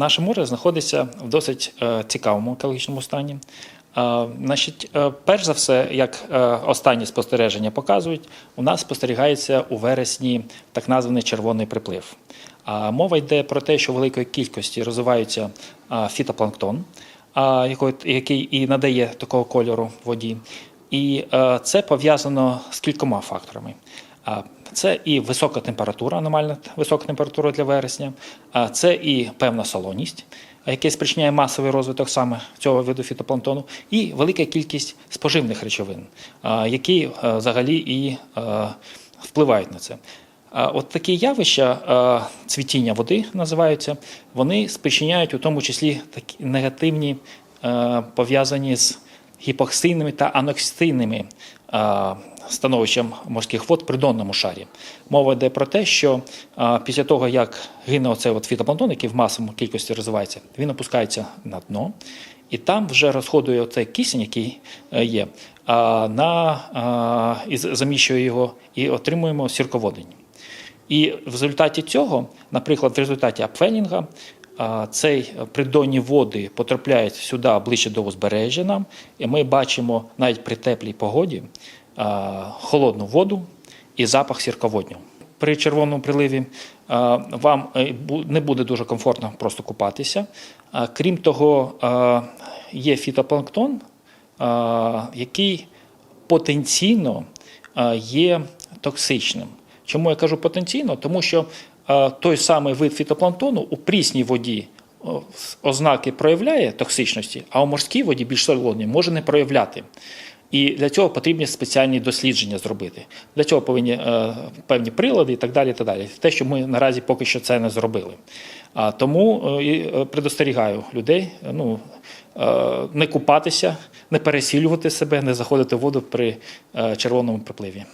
Наше море знаходиться в досить е, цікавому екологічному стані. Е, Значить, е, перш за все, як останні спостереження показують, у нас спостерігається у вересні так названий червоний приплив. Мова йде про те, що в великої кількості розвиваються е, фітопланктон, який- і надає такого кольору воді. І це пов'язано з кількома факторами. Це і висока температура, аномальна висока температура для вересня, а це і певна солоність, яка спричиняє масовий розвиток саме цього виду фітопланктону, і велика кількість споживних речовин, які е, взагалі і е, впливають на це. От такі явища е, цвітіння води називаються, вони спричиняють у тому числі такі негативні, пов'язані з гіпоксийними та аноксийними е, становищем морських вод в придонному шарі. Мова йде про те, що після того, як гине оцей от фітопланктон, який в масовому кількості розвивається, він опускається на дно, і там вже розходує цей кисень, який е, є, на, і заміщує його, і отримуємо сірководень. І в результаті цього, наприклад, в результаті апфенінга, цей придонні води потрапляють сюди ближче до узбережжя нам, і ми бачимо навіть при теплій погоді холодну воду і запах сірководню. При червоному приливі вам е, не буде дуже комфортно просто купатися. Крім того, є фітопланктон, який потенційно е, є токсичним. Чому я кажу потенційно? Тому що е, той самий вид фітопланктону у прісній воді ознаки проявляє токсичності, а у морській воді більш солодній може не проявляти. І для цього потрібні спеціальні дослідження зробити. Для цього повинні е, певні прилади і так далі. і далі. Те, що ми наразі поки що це не зробили. А тому е, і, е, предостерігаю людей е, ну, е, не купатися, не пересілювати себе, не заходити в воду при е, червоному припливі.